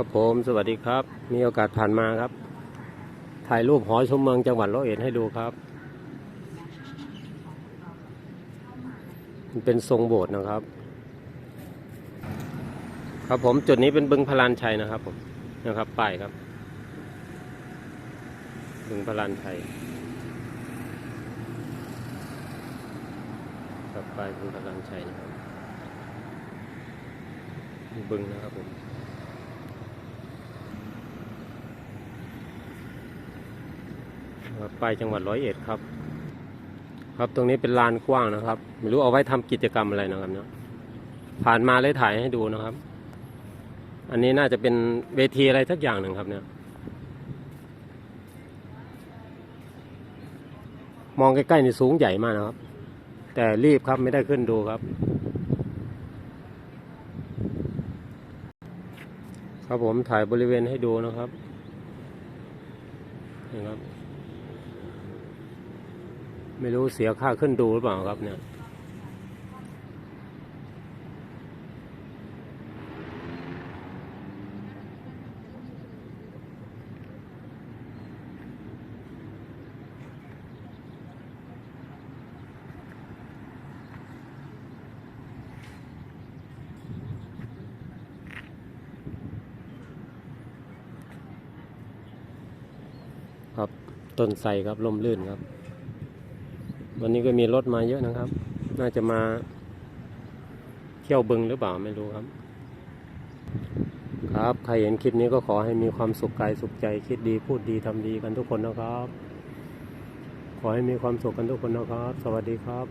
ครับผมสวัสดีครับ มีโอกาสผ่านมาครับ ถ่ายรูปหอชมเมืองจังหวัดร้อยเอ็ดให้ดูครับ มันเป็นทรงโบสถ์นะครับ ครับผมจุดนี้เป็นบึงพลานชัยนะครับผมนะครับป้ายครับ บึงพลานชัยครับป้ายบึงพลานชัยนะครับบึงนะครับผม ครับ ไปจังหวัดร้อยเอ็ดครับ ครับตรงนี้เป็นลานกว้างนะครับ ไม่รู้เอาไว้ทำกิจกรรมอะไรนะครับเนาะผ่านมาเลยถ่ายให้ดูนะครับ อันนี้น่าจะเป็นเวทีอะไรสักอย่างหนึ่งครับเนี่ยมองใกล้ๆนี่สูงใหญ่มากนะครับ แต่รีบครับไม่ได้ขึ้นดูครับ ครับผมถ่ายบริเวณให้ดูนะครับนี่ครับ ไม่รู้เสียค่าขึ้นดูหรือเปล่าครับเนี่ยครับ ต้นไทรครับลมลื่นครับ วันนี้ก็มีรถมาเยอะนะครับ น่าจะมาเที่ยวบึงหรือเปล่าไม่รู้ครับ ครับ ใครเห็นคลิปนี้ก็ขอให้มีความสุขกายสุขใจ คิดดีพูดดีทำดีกันทุกคนนะครับ ขอให้มีความสุขกันทุกคนนะครับ สวัสดีครับ